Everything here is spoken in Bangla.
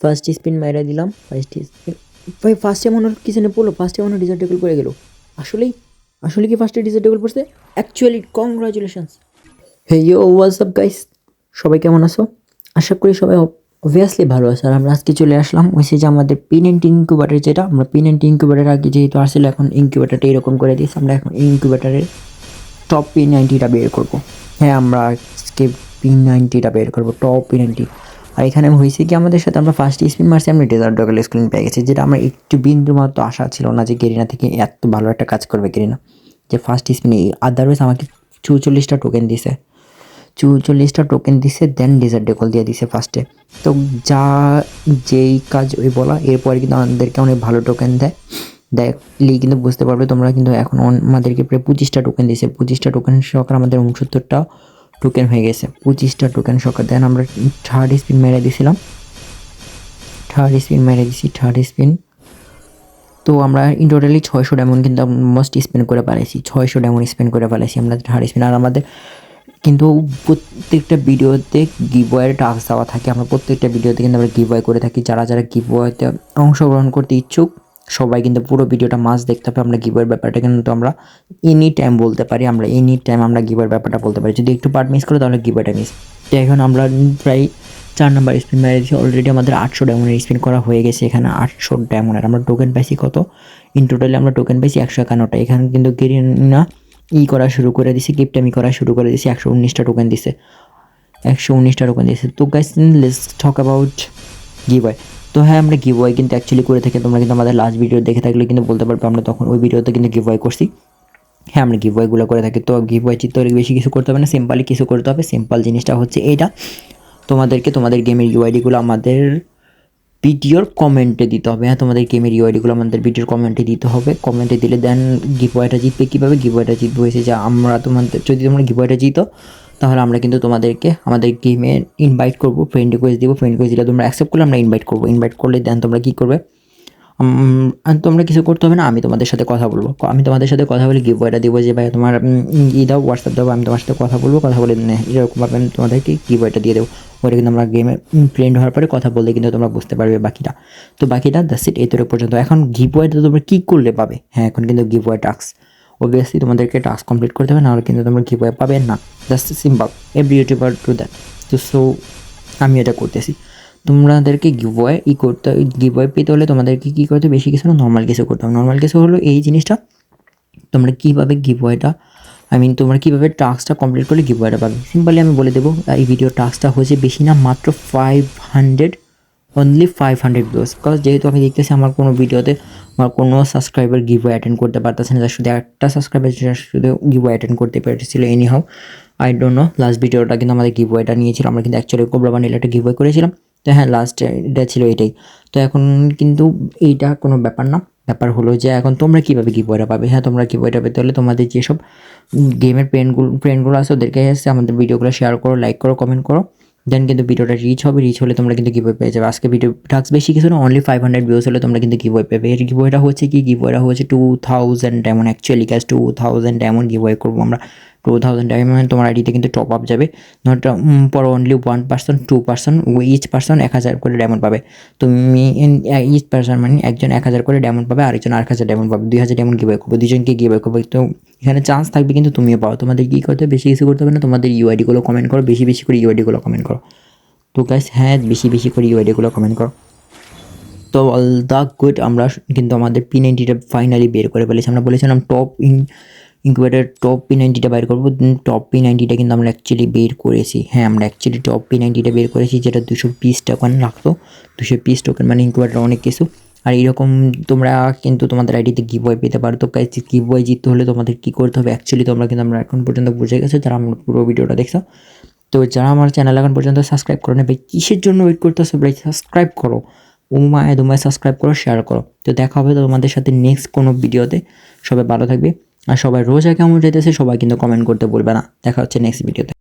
ফার্স্ট স্পিন মাইরা দিলাম ফার্স্ট স্পিন ভাই ফার্স্টে মনে হয় কিছু না পড়ল ফার্স্টে মনে হয় ডিজার্ট টেকল পড়ে গেল। আসলেই আসলে কি ফার্স্টে ডিজার্ট টেকল পড়ছে? Actually congratulations hey you what's up guys সবাই কেমন আছো? আশা করি সবাই অবভিয়াসলি ভালো আছে। আর আমরা আজকে চলে আসলাম হয়েছে যে আমাদের পিন অ্যান্ড ইনকিউবেটার যেটা আমরা পিন অ্যান্ড ইনকিউবেটার আগে যেহেতু আসলে এখন ইনকিউবেটারটা এরকম করে দিয়েছি আমরা এখন ইনকিউবেটারের টপ পি নাইনটিটা বের করব। হ্যাঁ আমরা আজকে পি নাইনটিটা বের করব টপ পি নাইনটি আর এখানে হয়েছে কি, আমাদের সাথে আমরা ফার্স্ট স্পিন মারছি, আমরা ডেজার্ট ডগেল স্ক্রিন পেয়ে গেছি, যেটা আমার একটু বিন্দু মাত্র আশা ছিল না যে গেরিনা থেকে এত ভালো একটা কাজ করবে গেরিনা। যে ফার্স্ট স্পিনে আদারওয়াইজ আমাকে চৌচল্লিশটা টোকেন দিছে। চৌচল্লিশটা টোকেন দিছে দেন ডেজার্ট ডেকল দিয়ে দিছে ফার্স্টে তো যা, যেই কাজ ওই বলা, এরপরে কিন্তু আমাদেরকে অনেক ভালো টোকেন দেয়। দেখলেই কিন্তু বুঝতে পারবে তোমরা কিন্তু এখন আমাদেরকে প্রায় পঁচিশটা টোকেন দিয়েছে পঁচিশটা টোকেন সকার আমাদের উনসত্তরটা টোকেন হয়ে গেছে, পঁচিশটা টোকেন সকার দেন আমরা থার্ড স্পিন মেরে দিয়েছিলাম থার্ড স্পিন মেরে দিছি থার্ড স্পিন তো আমরা ইন টোটালি ছয়শো ডায়মন্ড কিন্তু মোস্ট স্পেন্ড করে পালাইছি ছয়শো ডায়মন্ড স্পেন্ড করে পালাইছি আমরা থার্ড স্পিন আর আমাদের কিন্তু প্রত্যেকটা ভিডিওতে গিভওয়ের টাস্ক দেওয়া থাকে, আমরা প্রত্যেকটা ভিডিওতে কিন্তু আমরা গিভওয়ে করে থাকি। যারা যারা গিভওয়েতে অংশগ্রহণ করতে ইচ্ছুক সবাই কিন্তু পুরো ভিডিওটা মাস দেখতে হবে, আমরা গিভওয়ের ব্যাপারটা কিন্তু আমরা এনি টাইম বলতে পারি, আমরা এনি টাইম আমরা গিভওয়ের ব্যাপারটা বলতে পারি। যদি একটু পার্ট মিস করি, তাহলে গিভওয়েটা মিস তো এখন আমরা প্রায় চার নাম্বার স্পিন মেরে দিচ্ছি অলরেডি আমাদের আটশো ডায়মন্ডের স্পিন করা হয়ে গেছে এখানে, আটশো ডায়মন্ডের আমরা টোকেন পাইছি কত? ইন টোটালি আমরা টোকেন পাইছি একশো একান্নটা। এখানে কিন্তু গেরিনা ই করা শুরু করে দিছে গিফটামি করা শুরু করে দিছে, একশো উনিশটা টোকেন দিছে। একশো উনিশটা টোকেন দিয়েছে তো guys let's talk about giveaway তো হ্যাঁ আমরা গিভওয়ে কিন্তু অ্যাকচুয়ালি করে থাকি। তোমরা কিন্তু আমাদের লাস্ট ভিডিও দেখে থাকলে কিন্তু বলতে পারবে, আমরা তখন ওই ভিডিওতে কিন্তু গিভ ওয়াই করছি। হ্যাঁ আমরা গিভওয়েগুলো করে থাকি। তো গিভওয়ে চিত্ত বেশি কিছু করতে হবে না সিম্পলি কিছু করতে হবে। সিম্পল জিনিসটা হচ্ছে এইটা। তোমাদেরকে তোমাদের গেমের ইউআইডিগুলো আমাদের ভিডিওর কমেন্টে দিতে হবে। হ্যাঁ তোমাদের গেমের ইউআইডিগুলো আমাদের ভিডিওর কমেন্টে দিতে হবে। কমেন্টে দিলে দেন গিভ গিভওয়েটা জিতবে। কীভাবে গিভওয়েটা জিতবে? হয়েছে যে আমরা তোমাদের, যদি তোমরা গিভওয়েটা জিতো তাহলে আমরা কিন্তু তোমাদেরকে আমাদের গেমে ইনভাইট করব ফ্রেন্ড রিকোয়েস্ট দিব ফ্রেন্ড রিকোয়েস্ট দিলে তোমরা অ্যাকসেপ্ট করলে আমরা ইনভাইট করব। ইনভাইট করলে দেন তোমরা কী করবে? তোমরা কিছু করতে হবে না, আমি তোমাদের সাথে কথা বলব। আমি তোমাদের সাথে কথা বলে গিভওয়েটা দিব যে ভাই তোমার ই দাও হোয়াটসঅ্যাপ দাও, আমি তোমার সাথে কথা বলব, কথা বলে এরকমভাবে আমি তোমাদেরকে গিভওয়েটা দিয়ে দেবো। ওটা কিন্তু আমরা গেমে ফ্রেন্ড হওয়ার পরে কথা বললে কিন্তু তোমরা বুঝতে পারবে বাকিটা। তো বাকিটা দ্যাটস ইট এতটুকু পর্যন্ত। এখন গিভওয়েটা তোমরা কী করলে পাবে? হ্যাঁ এখন কিন্তু গিভওয়ে টাস্ক। অবভিয়াসলি তোমাদেরকে টাস্ক কমপ্লিট করতে হবে নাহলে কিন্তু তোমরা গিভওয়ে পাবে না। Just simple every YouTuber to that তো সো আমি এটা করতেছি। তোমাদেরকে গিভওয়ে ই করতে গিভওয়ে পেতে হলে তোমাদেরকে কী করতে হবে? বেশি কিছু না নর্মাল কিছু করতে হবে। নর্মাল কিছু হলো এই জিনিসটা, তোমরা কীভাবে গিভওয়েটা আই মিন তোমরা কীভাবে টাস্কটা কমপ্লিট করলে গিভওয়েটা পাবে। সিম্পলি আমি বলে দেবো এই ভিডিও টাস্কটা হচ্ছে বেশি না, মাত্র five hundred only five hundred views because যেহেতু আমি দেখতেছি আমার কোনো ভিডিওতে আমার কোনো সাবস্ক্রাইবার গিভওয়ে অ্যাটেন্ড করতে পারতেছে না শুধু একটা সাবস্ক্রাইবার শুধু গিভওয়ে অ্যাটেন্ড করতে পেরেছিল anyhow I don't know last ভিডিওটা কিন্তু আমাদের গিভওয়েটা নিয়েছিল, আমরা কিন্তু অ্যাকচুয়ালি কোবরা বানিয়ে একটা গিভওয়ে করেছিলাম। তো হ্যাঁ লাস্ট এটা ছিল এটাই। তো এখন কিন্তু এইটা কোনো ব্যাপার না, ব্যাপার হলো যে এখন তোমরা কীভাবে গিভওয়েটা পাবে? হ্যাঁ তোমরা গিভওয়েটা পেতে হলে তোমাদের যেসব গেমের ফ্রেন্ডগুলো ফ্রেন্ডগুলো আছে, ওদেরকে এসে আমাদের ভিডিওগুলো শেয়ার করো লাইক করো কমেন্ট করো। দেন কিন্তু ভিডিওটা রিচ হবে রিচ হলে তোমরা কিন্তু গিভওয়ে পেয়ে যাবে। আজকে ভিডিও টাক্স বেশি কিছু না অনলি ফাইভ হান্ড্রেড ভিউস হলে তোমরা কিন্তু গিভওয়ে পেবে এর গিভওয়েটা হচ্ছে কি? গিভওয়েটা হচ্ছে টু থাউজেন্ড এমন actually cash two thousand diamond giveaway করব আমরা। টু থাউজেন্ড ডায়মন্ড তোমার আইডিতে কিন্তু টপ আপ যাবে নট পর only one person two person each person এক হাজার করে ডায়মন্ড পাবে। তুমি ইচ পার্সন মানে একজন এক হাজার করে ডায়মন্ড পাবে, আরেকজন আরেক হাজার ডায়মন্ড পাবে। দুই হাজার ডায়মন্ড গিভওয়ে করব, দুজনকে গিভওয়ে করব। তো এখানে চান্স থাকবে কিন্তু তুমিও পাও। তোমাদের কী করতে হবে? বেশি কিছু করতে হবে না। তোমাদের ইউআইডিগুলো কমেন্ট করো, বেশি বেশি করে ইউআইডিগুলো কমেন্ট করো। তো গাইস হ্যাঁ বেশি বেশি করে ইউআইডিগুলো কমেন্ট করো। তো অল দ্য গুড আমরা কিন্তু আমাদের পি নাইনটিটা ফাইনালি বের করে ফেলেছি। আমরা বলেছিলাম top in incubator top P নাইনটিটা বের করব। টপ পি নাইনটিটা কিন্তু আমরা অ্যাকচুয়ালি বের করেছি। হ্যাঁ আমরা অ্যাকচুয়ালি টপ পি নাইনটিটা বের করেছি, যেটা দুশো পিস টোকেন লাগতো। দুশো পিস টোকেন মানে ইনকিউবেটার অনেক কিছু। আর এরকম তোমরা কিন্তু তোমাদের আইডিতে গিভওয়ে পেতে পারো। তো গাইস গিভওয়ে জিততে হলে তোমাদের কী করতে হবে? অ্যাকচুয়ালি তোমরা কিন্তু আমরা এখন পর্যন্ত বুঝে গেছো, যারা আমরা পুরো ভিডিওটা দেখছ। তো যারা আমার চ্যানেল এখন পর্যন্ত সাবস্ক্রাইব করো না কিসের জন্য ওয়েট করতেছো ভাই? সাবস্ক্রাইব করো। উমায় দুমায় সাবস্ক্রাইব করো শেয়ার করো। তো দেখা হবে তোমাদের সাথে নেক্সট কোনো ভিডিওতে সবাই ভালো থাকবে। আর সবাই রোজা কেমন যেতেছে সবাই কিন্তু কমেন্ট করতে বলবে না। দেখা হচ্ছে নেক্সট ভিডিওতে